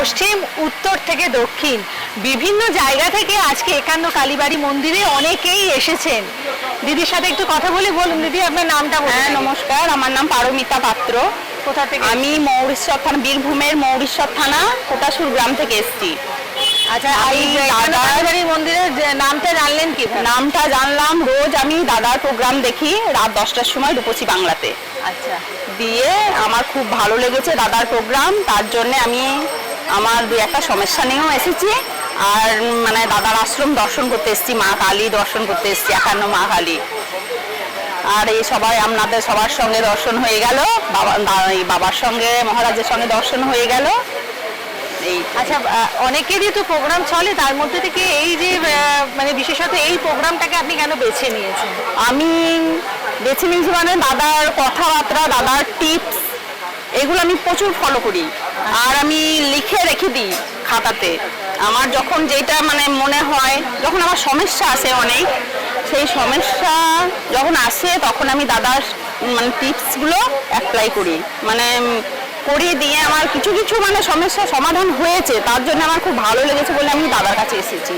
পশ্চিম উত্তর থেকে দক্ষিণ। বিভিন্ন জায়গা থেকে আজকে একান্ন কালীবাড়ি মন্দিরে অনেকেই এসেছেন। দিদির সাথে একটু কথা বলে বলুন দিদি আপনার নামটা বলুন। হ্যাঁ নমস্কার আমার নাম পারমিতা পাত্র। কোথা থেকে আমি মৌরিশ্বর থানা বীরভূমের মৌরিশ্বর থানা কোটাসুর গ্রাম থেকে এসেছি। আচ্ছা এই মন্দিরের যে নামটা জানলেন কি নামটা জানলাম রোজ আমি দাদার প্রোগ্রাম দেখি রাত দশটার সময় রূপসী বাংলাতে। আচ্ছা। দিয়ে আমার খুব ভালো লেগেছে দাদার প্রোগ্রাম তার জন্য আমি আমার দু একটা সমস্যা নিয়েও এসেছি। আর মানে দাদার আশ্রম দর্শন করতে এসেছি মা কালী দর্শন করতে এসেছি একান্ন মা কালী। আর এই সবাই আপনাদের সবার সঙ্গে দর্শন হয়ে গেল। বাবা বাবার সঙ্গে মহারাজের সঙ্গে দর্শন হয়ে গেল। এই। আচ্ছা অনেকেরই তো প্রোগ্রাম চলে তার মধ্যে থেকে এই যে মানে বিশেষত এই প্রোগ্রামটাকে আপনি কেন বেছে নিয়েছেন? আমি বেছে নিয়েছি মানে দাদার কথাবার্তা দাদার টিপস এগুলো আমি প্রচুর ফলো করি। আর আমি লিখে রেখে দিই খাতাতে। আমার যখন যেটা মানে মনে হয়, যখন আমার সমস্যা আছে অনেক, সেই সমস্যা যখন আসে তখন আমি দাদার মানে টিপসগুলো অ্যাপ্লাই করি। মানে করিয়ে দিয়ে আমার কিছু কিছু মানে সমস্যা সমাধান হয়েছে, তার জন্য আমার খুব ভালো লেগেছে বলে আমি দাদার কাছে এসেছি।